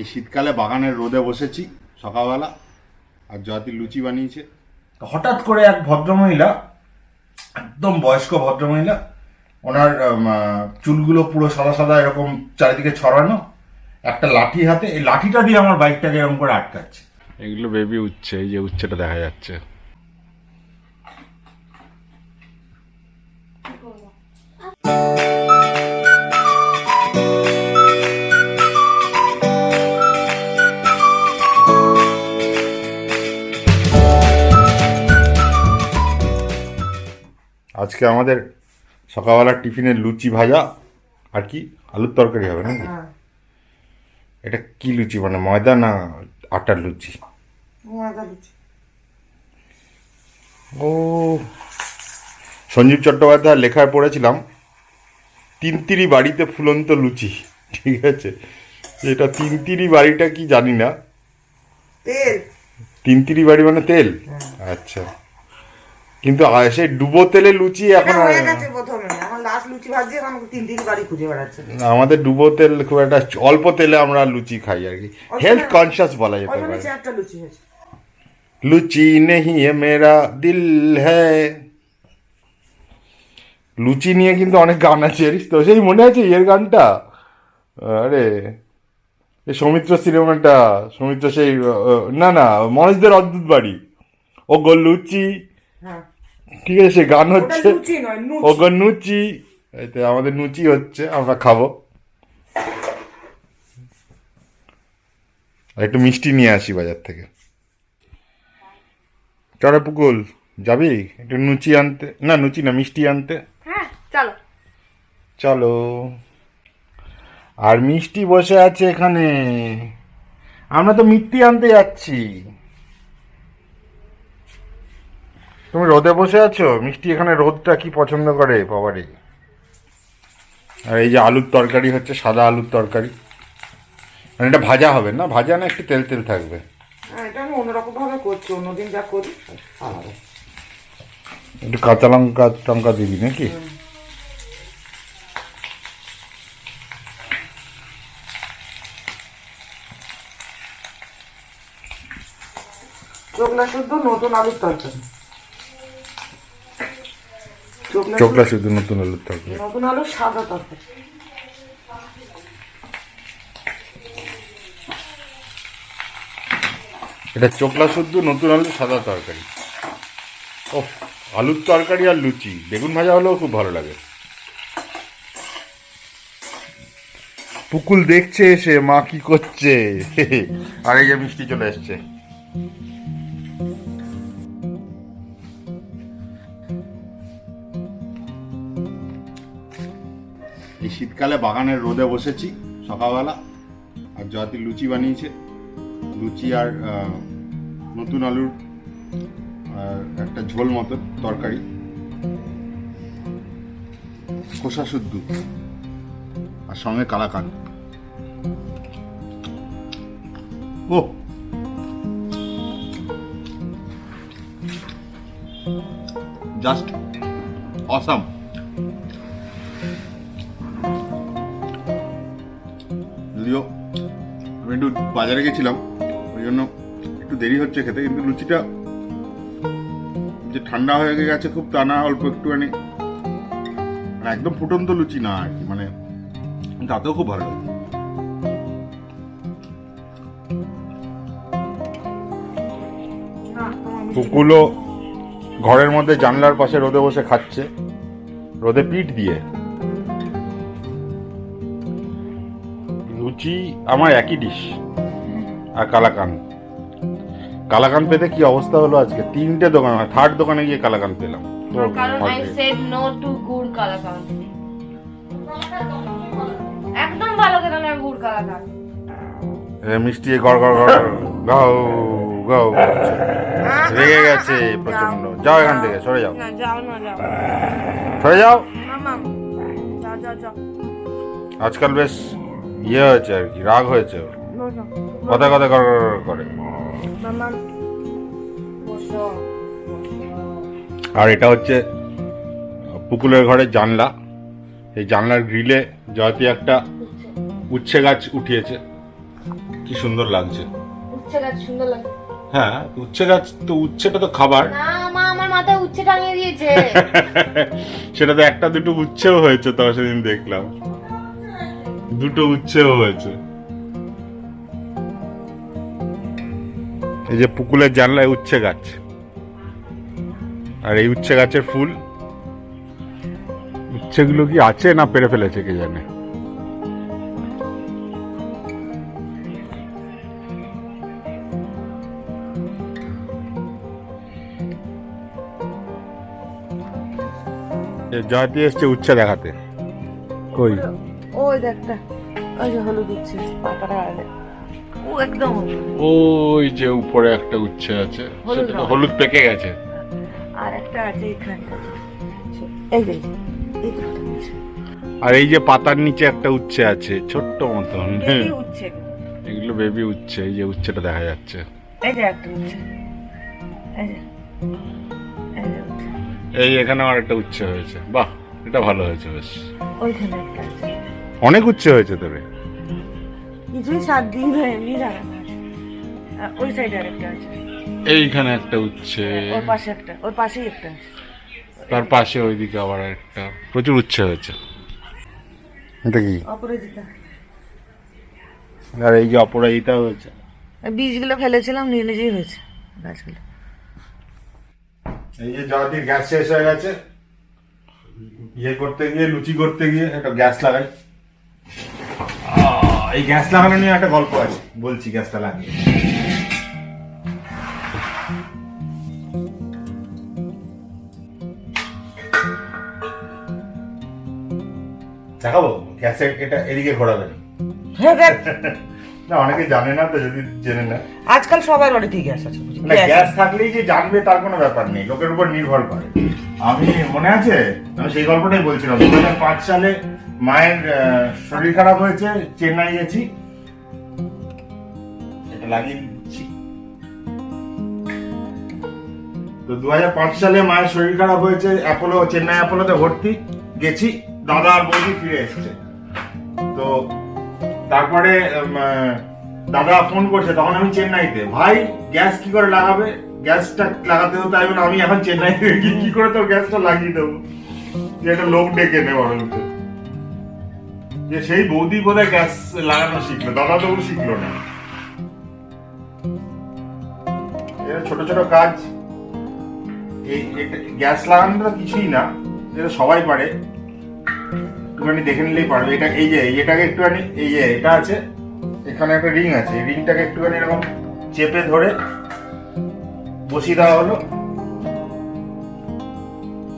এই শীতকালে বাগানের রোদে বসেছি সকালবেলা আর জয়াতি লুচি বানিয়েছে। হঠাৎ করে এক ভদ্রমহিলা একদম বয়স্ক ভদ্রমহিলা ওনার চুলগুলো পুরো সাদা সাদা এরকম চারিদিকে ছড়ানো একটা লাঠি হাতে এই লাঠিটা দিয়ে আমার বাইকটাকে এরকম করে আটকাচ্ছে। এগুলো বেবি উচ্ছে এই যে উচ্ছেটা দেখা যাচ্ছে। আজকে আমাদের সকালবেলার টিফিনের লুচি ভাজা আর কি? আলুর তরকারি হবে নাকি? এটা কি লুচি মানে ময়দা না আটার লুচি? ও সঞ্জীব চট্টোপাধ্যায় লেখায় পড়েছিলাম তিনতিরি বাড়িতে ফুলন্ত লুচি ঠিক আছে? এটা তিনতিরি বাড়িটা কি জানি না। তেল। তিনতিরি বাড়ি মানে তেল? আচ্ছা। কিন্তু সেই ডুবো তেলে লুচি এখন আর- হয়ে আমাদের ডুবো তেল খুব একটা অল্প তেলে আমরা লুচি খাই আর কি। হেলথ কনসিয়াস বলা যেতে পারে। লুচি নেহি এ মেরা দিল হ্যায় লুচি নিয়ে কিন্তু অনেক গান আছে জানিস তো? সেই মনে আছে এর গানটা? আরে এই সৌমিত্র সিনেমাটা সৌমিত্র সেই না না মহেশদের অদ্ভুত বাড়ি। ও গো লুচি হ্যাঁ ঠিক আছে সে গান হচ্ছে? লুচি ও নুচি। এই আমাদের নুচি হচ্ছে আমরা খাব। একটু মিষ্টি নিয়ে আসি বাজার থেকে। চড়া পুকুল যাবি? একটু নুচি আনতে। না নুচি না মিষ্টি আনতে। হ্যাঁ চলো। চলো। আর মিষ্টি বসে আছে এখানে। আমরা তো মিষ্টি আনতে যাচ্ছি। তুমি রোদে বসে আছো? মিষ্টি এখানে রোদটা কি পছন্দ করে বাবারে? আর এই যে আলুর তরকারি হচ্ছে সাদা আলুর তরকারি। মানে এটা ভাজা হবে না? ভাজা না একটু তেল তেল থাকবে? হ্যাঁ এটা আমি অন্যরকম করছি অন্যদিন যা করি। আলাদা একটু কাঁচা লঙ্কা টঙ্কা দিবি নাকি? চোখলা শুদ্ধ নতুন আলুর তরকারি। চোখলা চোখলা শুধু নতুন আলুর তরকারি নতুন আলুর সাদা তরকারি এটা চোখলা শুদ্ধ নতুন আলু সাদা তরকারি। ও আলুর তরকারি আর লুচি। বেগুন ভাজা হলেও খুব ভালো লাগে। পুকুল দেখছে এসে মা কি করছে? আর এই যে মিষ্টি চলে এসছে। এই শীতকালে বাগানের রোদে বসেছি সকালবেলা। আর জয়াতি লুচি বানিয়েছে। লুচি আর নতুন আলুর একটা ঝোল মতো তরকারি। খোসা শুদ্ধ। আর সঙ্গে কালাকান ও জাস্ট অসাম। যদিও আমি একটু বাজারে গেছিলাম, ওই জন্য একটু দেরি হচ্ছে খেতে, কিন্তু লুচিটা যে ঠান্ডা হয়ে গেছে খুব তা না, অল্প একটুখানি। মানে একদম ফুটন্ত লুচি না আর কি মানে তাতেও খুব ভালো কুকুলো ঘরের মধ্যে জানলার পাশে রোদে বসে খাচ্ছে, রোদে পিঠ দিয়ে। লুচি আমার একই ডিশ আর কালাকান। কালাকান পেতে কি অবস্থা হলো আজকে? তিনটে দোকান থার্ড দোকানে গিয়ে কালাকান পেলাম। তো কারণ আই সেড নো টু গুড় কালাকান। একদম ভালো খেতে না গুড় কালাকান। মিষ্টি গড় গড় গড় গাও গাও রেগে গেছে প্রচণ্ড যাও। এখান থেকে সরে যাও। যাও না যাও। সরে যাও। আজকাল বেশ ইয়ে হয়েছে আর কি রাগ হয়েছে ওর। কথা কথা করে। আর এটা হচ্ছে পুকুলের ঘরের জানলা। এই জানলার গ্রিলে জয়তি একটা উচ্ছে গাছ উঠিয়েছে। কি সুন্দর লাগছে। উচ্ছে গাছ সুন্দর লাগে হ্যাঁ উচ্ছে গাছ তো উচ্ছেটা তো খাবার। মা আমার মাথায় উচ্ছে টাঙিয়ে দিয়েছে। সেটা তো একটা দুটো উচ্ছেও হয়েছে তো সেদিন দেখলাম। দুটো উচ্ছে হয়েছে এই যে পুকুলের জানলায় উচ্ছে গাছ। আর এই উচ্ছে গাছের ফুল। উচ্ছেগুলো কি আছে না পেরে ফেলেছে কে জানে? জয়তি এসছে উচ্ছে দেখাতে। কই? ওই দেখটা ওই যে হলুদ উচ্ছে পাতাটা ও একদম ওই যে উপরে একটা উচ্ছে আছে সেটা হলুদ পেকে গেছে। আর একটা আছে এই যে এই। আর এই যে পাতার নিচে একটা উচ্ছে আছে ছোট্ট মতন। উচ্ছে। এগুলো। বেবি উচ্ছে এই যে উচ্ছেটা দেখা যাচ্ছে। এই যে একটা উচ্ছে। এই যে এই এই এখানে আর একটা উচ্ছে হয়েছে। বাহ এটা ভালো হয়েছে বেশ। ওইখানে একটা আছে। অনেক উচ্ছে হয়েছে তবে। কিছুই সাত দিন হয় এমনি লাগানো আছে। ওই সাইডে আরেকটা আছে। এইখানে একটা উচ্ছে। ওর পাশে একটা ওর পাশেই একটা আছে। তার পাশে ওইদিকে আবার একটা। প্রচুর উচ্ছে হয়েছে। এটা কি? অপরাজিতা। আর এই যে অপরাজিতা হয়েছে? বীজগুলো ফেলেছিলাম নিয়ে নিজেই হয়েছে গাছগুলো। এই যে জয়তির গ্যাস শেষ হয়ে গেছে। ইয়ে করতে গিয়ে লুচি করতে গিয়ে একটা গ্যাস লাগাই। এই গ্যাস লাগানো নিয়ে একটা গল্প আছে। বলছি গ্যাসটা লাগিয়ে দেখাবো? গ্যাসে এটা এদিকে ঘোরাবেন না। অনেকে জানে না তো যদি জেনে না আজকাল সবার বাড়িতেই গ্যাস আছে গ্যাস থাকলেই যে জানবে তার কোনো ব্যাপার নেই। লোকের উপর নির্ভর করে। আমি মনে আছে? আমি সেই গল্পটাই বলছিলাম। দু পাঁচ সালে মায়ের শরীর খারাপ হয়েছে, চেন্নাই গেছি। এটা লাগিয়ে দিচ্ছি। তো দু হাজার পাঁচ সালে মায়ের শরীর খারাপ হয়েছে, অ্যাপোলো, চেন্নাই অ্যাপোলোতে ভর্তি গেছি। দাদা আর বৌদি ফিরে এসছে। তো তারপরে দাদা ফোন করছে, তখন আমি চেন্নাইতে। ভাই, গ্যাস কি করে লাগাবে? গ্যাসটা লাগাতে হতো আমি আমি এখন চেন্নাই কি করে তোর গ্যাসটা লাগিয়ে দেবো? যে একটা লোক ডেকে নে লোকে। যে সেই বৌদি বোধহয় গ্যাস লাগানো শিখলো, দাদা তো শিখলো না। এরা ছোট ছোট কাজ। এই গ্যাস লাগানো তো কিছুই না, এটা সবাই পারে। একটুখানি দেখে নিলেই পারবে। এটা এই যে, এটাকে একটুখানি, এই যে এটা আছে, এখানে একটা রিং আছে। রিংটাকে একটুখানি এরকম চেপে ধরে বসিয়ে দেওয়া হলো।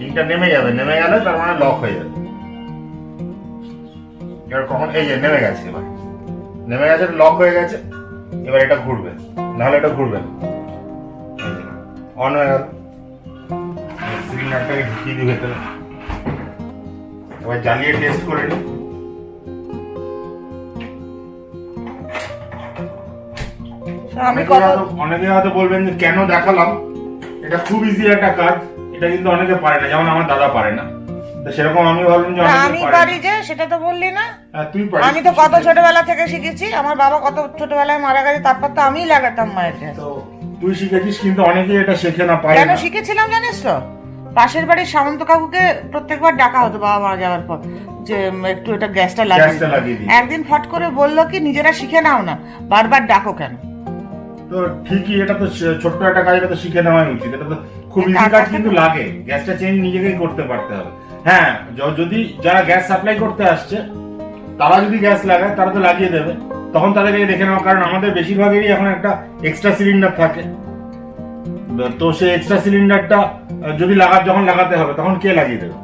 রিংটা নেমে যাবে, নেমে গেলে তার মানে লক হয়ে যাবে। এবার কখন এই যে নেমে গেছে এবার। নেমে গেছে লক হয়ে গেছে। এবার এটা ঘুরবে। নাহলে এটা ঘুরবে না। অন হয়ে গেল। ঢুকিয়ে দিই ভেতরে। এবার জ্বালিয়ে টেস্ট করে নিই। আমি অনেকে হয়তো- বলবেন যে কেন দেখালাম? এটা খুব ইজি একটা কাজ। এটা কিন্তু অনেকে পারে না যেমন আমার দাদা পারে না। তো সেরকম আমি ভাবলাম যে আমি পারি যে সেটা তো বললি না। হ্যাঁ, তুই পারিস আমি তো কত ছোটবেলা থেকে শিখেছি আমার বাবা কত ছোটবেলায় মারা গেছে তারপর তো আমিই লাগাতাম মায়ের তো তুই শিখেছিস কিন্তু অনেকেই এটা শেখে না পারে কেন শিখেছিলাম জানিস তো? পাশের বাড়ির সামন্ত কাকুকে প্রত্যেকবার ডাকা হতো বাবা মারা যাওয়ার পর যে একটু এটা গ্যাসটা লাগিয়ে একদিন ফট করে বলল কি নিজেরা শিখে নাও না বারবার ডাকো কেন? তো ঠিকই এটা তো ছোট্ট একটা কাজ এটা তো শিখে নেওয়াই উচিত। এটা তো খুব ইজি কাজ কিন্তু লাগে। গ্যাসটা চেঞ্জ নিজেকেই করতে পারতে হবে। হ্যাঁ যদি যারা গ্যাস সাপ্লাই করতে আসছে তারা যদি গ্যাস লাগায় তারা তো লাগিয়ে দেবে। তখন তাদেরকে দেখে নেওয়া কারণ আমাদের বেশিরভাগেরই এখন একটা এক্সট্রা সিলিন্ডার থাকে। তো সেই এক্সট্রা সিলিন্ডারটা যদি লাগা যখন লাগাতে হবে তখন কে লাগিয়ে দেবে?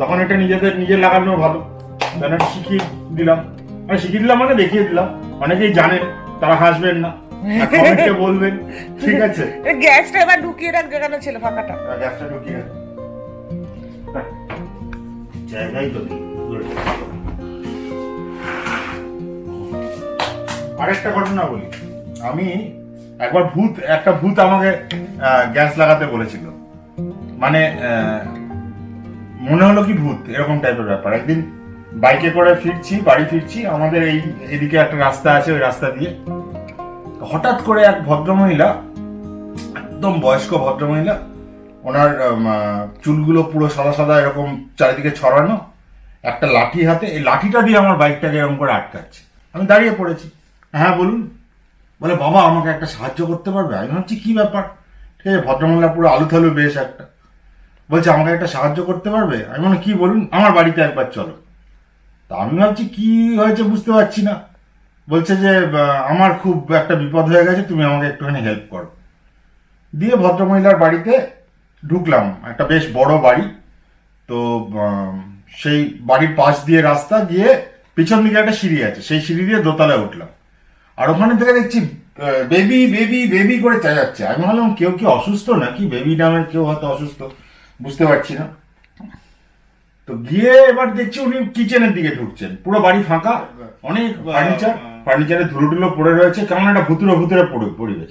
তখন এটা নিজেদের নিজের লাগানো ভালো। তাহলে শিখিয়ে দিলাম। মানে শিখিয়ে দিলাম মানে দেখিয়ে দিলাম। অনেকেই জানেন তারা হাসবেন না। কমেন্টে বলবেন ঠিক আছে। গ্যাসটা এবার ঢুকিয়ে রাখ যেখানে ছিল ফাঁকাটা। আর গ্যাসটা ঢুকিয়ে রাখ। হ্যাঁ। জায়গাই তো আরেকটা ঘটনা বলি। আমি একবার ভূত একটা ভূত আমাকে আহ, গ্যাস লাগাতে বলেছিল। মানে আহ, মনে হলো কি ভূত এরকম টাইপের ব্যাপার। একদিন বাইকে করে ফিরছি, বাড়ি ফিরছি, আমাদের এই এদিকে একটা রাস্তা আছে, ওই রাস্তা দিয়ে। হঠাৎ করে এক ভদ্রমহিলা, একদম বয়স্ক ভদ্রমহিলা, ওনার চুলগুলো পুরো সাদা সাদা এরকম চারিদিকে ছড়ানো, একটা লাঠি হাতে, এই লাঠিটা দিয়ে আমার বাইকটাকে এরকম করে আটকাচ্ছে। আমি দাঁড়িয়ে পড়েছি। হ্যাঁ বলুন। বলে, বাবা, আমাকে একটা সাহায্য করতে পারবে? আমি ভাবছি, কী ব্যাপার? ঠিক আছে, ভদ্রমহিলা পুরো আলু থালু বেশ একটা। বলছে, আমাকে একটা সাহায্য করতে পারবে? আমি মানে কী, বলুন, আমার বাড়িতে একবার চলো। তা আমি ভাবছি কি হয়েছে বুঝতে পারছি না। বলছে যে আমার খুব একটা বিপদ হয়ে গেছে, তুমি আমাকে একটুখানি হেল্প করো। দিয়ে ভদ্রমহিলার বাড়িতে ঢুকলাম, একটা বেশ বড় বাড়ি। তো সেই বাড়ির পাশ দিয়ে রাস্তা গিয়ে পিছন দিকে একটা সিঁড়ি আছে, সেই সিঁড়ি দিয়ে দোতলায় উঠলাম। আর ওখানে থেকে দেখছি বেবি বেবি বেবি করে চেঁচাচ্ছে। আমি ভাবলাম, কেউ কি অসুস্থ নাকি? বেবি নামের কেউ হয়তো অসুস্থ, বুঝতে পারছি না। তো গিয়ে এবার দেখছি উনি কিচেনের দিকে ঢুকছেন। পুরো বাড়ি ফাঁকা অনেক ফার্নিচার ফার্নিচারে ধুলো টুলো পড়ে রয়েছে কেমন একটা ভুতুরে ভুতুরে পড়ে- পরিবেশ।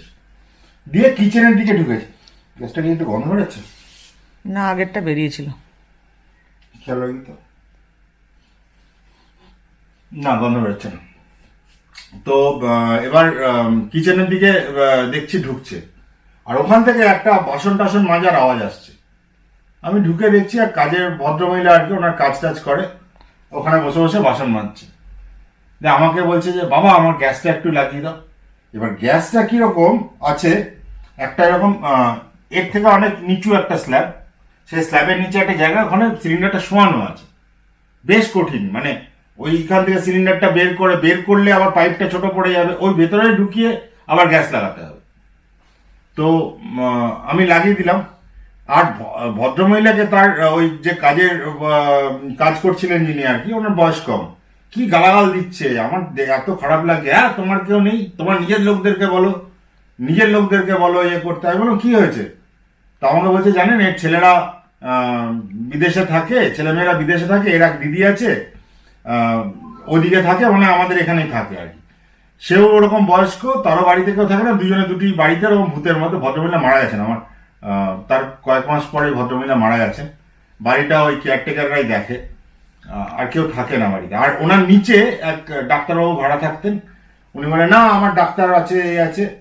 দিয়ে কিচেনের দিকে ঢুকেছে। গ্যাসটা কি একটু গন্ধ বেরোচ্ছে? না আগেরটা বেরিয়েছিল। খেয়াল তো। না গন্ধ বেরোচ্ছে না। তো আহ, এবার কিচেনের দিকে দেখছি ঢুকছে। আর ওখান থেকে একটা বাসন টাসন মাজার আওয়াজ আসছে। আমি ঢুকে দেখছি আর কাজের ভদ্রমহিলা আর কি ওনার কাজ টাজ করে। ওখানে বসে বসে বাসন মাজছে। আমাকে বলছে যে, বাবা, আমার গ্যাসটা একটু লাগিয়ে দাও। এবার গ্যাসটা কীরকম আছে, একটা এরকম এর থেকে অনেক নিচু একটা স্ল্যাব। সেই স্ল্যাবের নিচে একটা জায়গা, ওখানে সিলিন্ডারটা শোয়ানো আছে। বেশ কঠিন মানে ওইখান থেকে সিলিন্ডারটা বের করে, বের করলে আবার পাইপটা ছোট পড়ে যাবে। ওই ভেতরে ঢুকিয়ে আবার গ্যাস লাগাতে হবে। তো আমি লাগিয়ে দিলাম। আর ভদ্রমহিলাকে তার, ওই যে কাজের কাজ করছিলেন যিনি আর কি, ওনার বয়স কম। কি গালাগাল দিচ্ছে? আমার এত খারাপ লাগে। হ্যাঁ তোমার কেউ নেই? তোমার নিজের লোকদেরকে বলো। নিজের লোকদেরকে বলো ইয়ে করতে আমি বলো কি হয়েছে? তা আমাকে বলছে, জানেন, এর ছেলেরা বিদেশে থাকে, ছেলেমেয়েরা বিদেশে থাকে, এর এক দিদি আছে ওদিকে থাকে মানে আমাদের এখানেই থাকে আর কি। সেও ওরকম বয়স্ক, তারও বাড়িতে কেউ থাকে না, দুজনে দুটি বাড়িতে ওরকম ভূতের মতো, ভদ্রমহিলা মারা গেছেন আমার। তার কয়েক মাস পরে ভদ্রমহিলা মারা গেছেন বাড়িটা ওই কেয়ারটেকাররাই দেখে। আর কেউ থাকে না বাড়িতে। আর ওনার নিচে এক ডাক্তারবাবু ভাড়া থাকতেন। উনি বলে, না, আমার ডাক্তার আছে, এ আছে।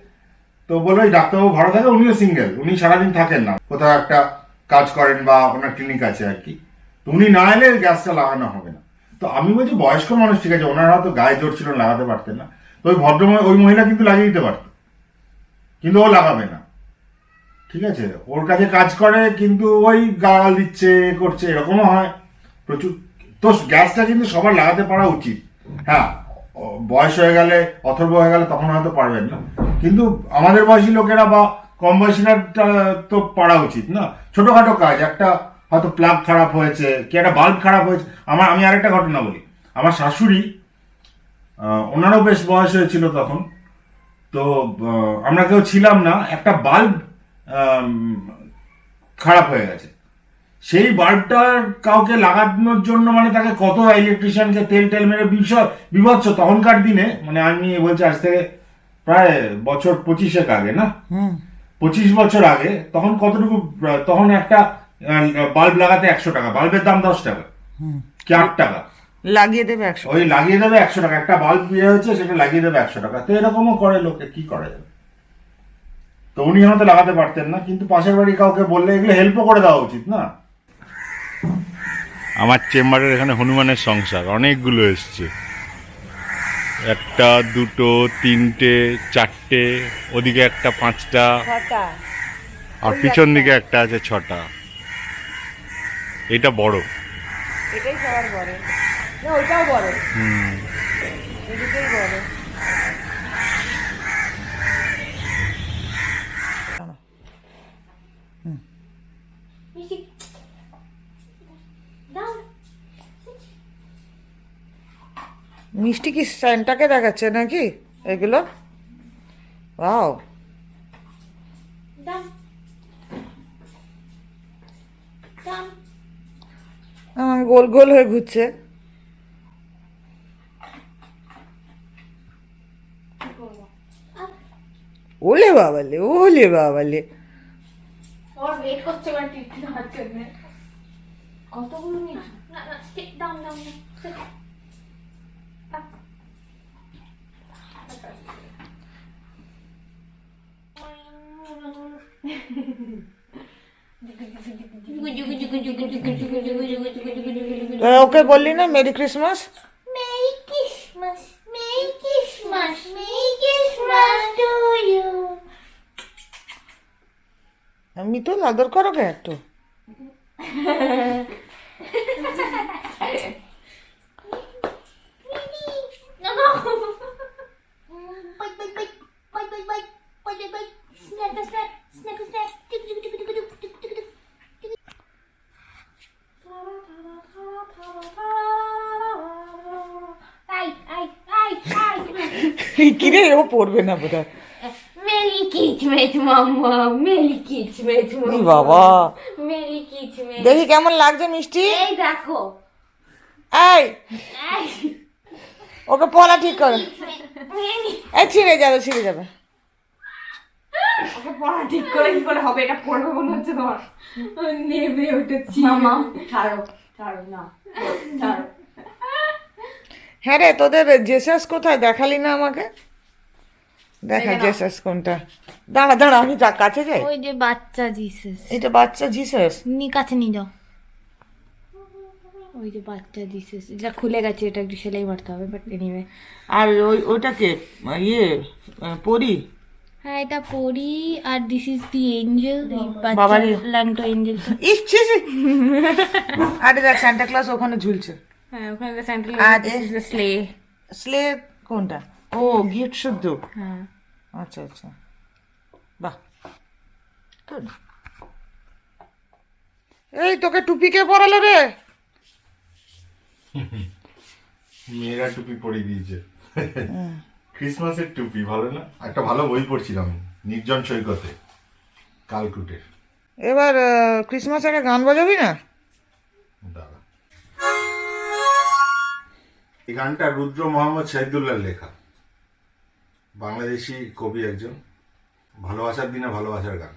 তো বলে, ওই ডাক্তারবাবু ভাড়া থাকে, উনিও সিঙ্গেল উনি সারাদিন থাকেন না। কোথাও একটা কাজ করেন বা ওনার ক্লিনিক আছে আর কি। তো উনি না এলে গ্যাসটা লাগানো হবে না। তো আমি বলছি, বয়স্ক মানুষ, ঠিক আছে, ওনারা হয়তো গায়ে জোর ছিল, লাগাতে পারতেন না। তো ওই ভদ্র ওই মহিলা কিন্তু লাগিয়ে দিতে পারত। কিন্তু ও লাগাবে না। ঠিক আছে? ওর কাছে কাজ করে, কিন্তু ওই গাল দিচ্ছে করছে, এরকমও হয়। প্রচুর তো গ্যাসটা কিন্তু সবার লাগাতে পারা উচিত। হ্যাঁ বয়স হয়ে গেলে, অথর্ব হয়ে গেলে তখন হয়তো পারবেন না। কিন্তু আমাদের বয়সী লোকেরা বা কম বয়সীরা তো পারা উচিত না। ছোটোখাটো কাজ, একটা হয়তো প্লাগ খারাপ হয়েছে, কি একটা বাল্ব খারাপ হয়েছে। আমার আমি আরেকটা ঘটনা বলি। আমার শাশুড়ি ওনারও বেশ বয়স হয়েছিল তখন। তো আমরা কেউ ছিলাম না। একটা বাল্ব খারাপ হয়ে গেছে। সেই বাল্বটা কাউকে লাগানোর জন্য মানে তাকে কত ইলেকট্রিশিয়ানকে তেল টেল মেরে বিভৎস বিভৎস তখনকার দিনে মানে আমি বলছি আজ থেকে প্রায় বছর পঁচিশেক আগে না? পঁচিশ বছর আগে তখন কতটুকু তখন একটা বাল্ব লাগাতে একশো টাকা বাল্বের দাম দশ টাকা। কি আট টাকা? লাগিয়ে দেবে একশো ওই লাগিয়ে দেবে একশো টাকা একটা বাল্ব ইয়ে হয়েছে সেটা লাগিয়ে দেবে একশো টাকা। তো এরকমও করে লোকে কি করা যাবে? তো উনি হয়তো লাগাতে পারতেন না কিন্তু পাশের বাড়ি কাউকে বললে এগুলো হেল্পও করে দেওয়া উচিত না? আমার চেম্বারের এখানে হনুমানের সংসার অনেকগুলো এসছে। একটা দুটো তিনটে চারটে ওদিকে একটা পাঁচটা আর পিছন দিকে একটা আছে ছটা। এটা বড়। এটাই সবার বড়। না ওইটাও বড়। হুম। এদিকেই বড়। মিষ্টি মিষ্টি কি স্যান্টাকে দেখাচ্ছে নাকি এগুলো? ওয়াও আমার গোল গোল হয়ে ঘুরছে। ওলে বাবালে ওলে বাবালে। Ya? Eh, oke, boleh nih. Merry Christmas. Merry Christmas. Merry Christmas. Merry Christmas to you. Mitul আদর করো কে একটু। কিরে ও পড়বে না বোধহয়। Merry Christmas, Mama. Christmas, হয় বাবা। Merry Christmas. দেখি কেমন লাগছে মিষ্টি? এই দেখো। এই। এই, ওকে পলা ঠিক করো। এই ছিঁড়ে যাবে ছিঁড়ে যাবে। ওকে পড়া ঠিক করে কি করে হবে? এটা পড়বে মনে হচ্ছে তোমার। ও নেবে ওটা মামা ছাড়ো ছাড়ো না ছাড়ো। হ্যাঁ রে তোদের জেসাস কোথায়? দেখালি না আমাকে? দেখা জেসাস কোনটা। দাঁড়া দাঁড়া আমি যা কাছে যাই। ওই যে বাচ্চা জিসাস। এটা বাচ্চা জিসাস। নি কাছে নিয়ে যাও। ওই যে বাচ্চা জিসাস। এটা খুলে গেছে এটা একটু সেলাই মারতে হবে বাট এনিওয়ে আর ওই ওটাকে ইয়ে পরি। হ্যাঁ এটা পড়ি আর দিস ইজ দি এঞ্জেল বাবারে। ল্যাংটো এঞ্জেল ইচ্ছে আরে দেখ সান্টা ক্লাস ওখানে ঝুলছে। হ্যাঁ ওখানে সেন্ট্রাল আর। দিস স্লে স্লে কোনটা? ও গিফট শুদ্ধ হ্যাঁ। আচ্ছা আচ্ছা। বাহ. এই তোকে টুপি কে পরালো রে? মেয়েরা টুপি পরিয়ে দিয়েছে। ক্রিসমাসের টুপি ভালো না? একটা ভালো বই পড়ছিলাম নির্জন সৈকতে কালকুটের এবার ক্রিসমাস একটা গান বাজাবি না? দাঁড়া। এই গানটা রুদ্র মোহাম্মদ শহীদুল্লাহর লেখা। বাংলাদেশি কবি একজন ভালোবাসার দিনে ভালোবাসার গান।